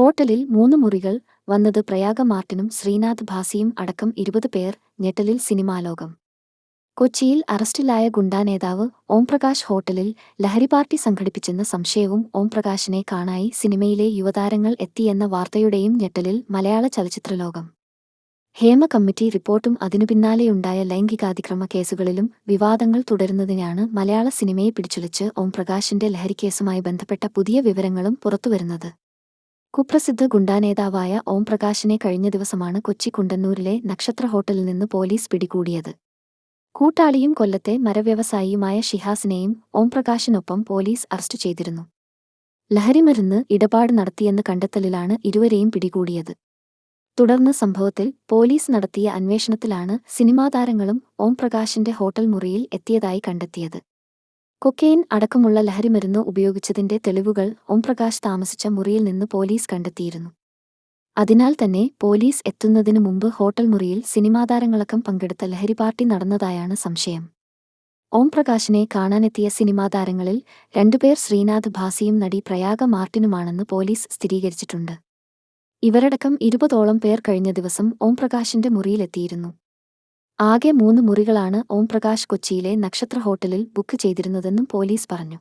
ഹോട്ടലിൽ മൂന്ന് മുറികൾ വന്നത് പ്രയാഗ മാർട്ടിനും ശ്രീനാഥ് ഭാസിയും അടക്കം ഇരുപത് പേർ ഞെട്ടലിൽ സിനിമാലോകം കൊച്ചിയിൽ അറസ്റ്റിലായ ഗുണ്ടാ നേതാവ് ഓംപ്രകാശ് ഹോട്ടലിൽ ലഹരി പാർട്ടി സംഘടിപ്പിച്ചെന്ന സംശയവും ഓംപ്രകാശിനെ കാണായി സിനിമയിലെ യുവതാരങ്ങൾ എത്തിയെന്ന വാർത്തയുടെയും ഞെട്ടലിൽ മലയാള ചലച്ചിത്രലോകം ഹേമ കമ്മിറ്റി റിപ്പോർട്ടും അതിനു പിന്നാലെയുണ്ടായ ലൈംഗികാതിക്രമ കേസുകളിലും വിവാദങ്ങൾ തുടരുന്നതിനാണ് മലയാള സിനിമയെ പിടിച്ചുലച്ച് ഓംപ്രകാശിന്റെ ലഹരിക്കേസുമായി ബന്ധപ്പെട്ട പുതിയ വിവരങ്ങളും പുറത്തുവരുന്നത്. കുപ്രസിദ്ധ ഗുണ്ടാനേതാവായ ഓംപ്രകാശിനെ കഴിഞ്ഞ ദിവസമാണ് കൊച്ചി കുണ്ടന്നൂരിലെ നക്ഷത്ര ഹോട്ടലിൽ നിന്ന് പോലീസ് പിടികൂടിയത്. കൂട്ടാളിയും കൊല്ലത്തെ മരവ്യവസായിയുമായ ഷിഹാസിനെയും ഓംപ്രകാശിനൊപ്പം പോലീസ് അറസ്റ്റ് ചെയ്തിരുന്നു. ലഹരിമരുന്ന് ഇടപാട് നടത്തിയെന്ന് കണ്ടെത്തലിലാണ് ഇരുവരെയും പിടികൂടിയത്. തുടർന്ന് സംഭവത്തിൽ പോലീസ് നടത്തിയ അന്വേഷണത്തിലാണ് സിനിമാതാരങ്ങളും ഓംപ്രകാശിന്റെ ഹോട്ടൽ മുറിയിൽ എത്തിയതായി കണ്ടെത്തിയത്. കൊക്കെയിൻ അടക്കമുള്ള ലഹരിമരുന്ന് ഉപയോഗിച്ചതിന്റെ തെളിവുകൾ ഓംപ്രകാശ് താമസിച്ച മുറിയിൽ നിന്ന് പോലീസ് കണ്ടെത്തിയിരുന്നു. അതിനാൽ തന്നെ പോലീസ് എത്തുന്നതിനു മുമ്പ് ഹോട്ടൽ മുറിയിൽ സിനിമാതാരങ്ങളക്കം പങ്കെടുത്ത ലഹരി പാർട്ടി നടന്നതായാണ് സംശയം. ഓംപ്രകാശിനെ കാണാനെത്തിയ സിനിമാതാരങ്ങളിൽ രണ്ടുപേർ ശ്രീനാഥ് ഭാസിയും നടി പ്രയാഗ മാർട്ടിനുമാണെന്ന് പോലീസ് സ്ഥിരീകരിച്ചിട്ടുണ്ട്. ഇവരടക്കം ഇരുപതോളം പേർ കഴിഞ്ഞ ദിവസം ഓംപ്രകാശിന്റെ മുറിയിലെത്തിയിരുന്നു. ആകെ മൂന്ന് മുറികളാണ് ഓംപ്രകാശ് കൊച്ചിയിലെ നക്ഷത്ര ഹോട്ടലിൽ ബുക്ക് ചെയ്തിരുന്നതെന്നും പോലീസ് പറഞ്ഞു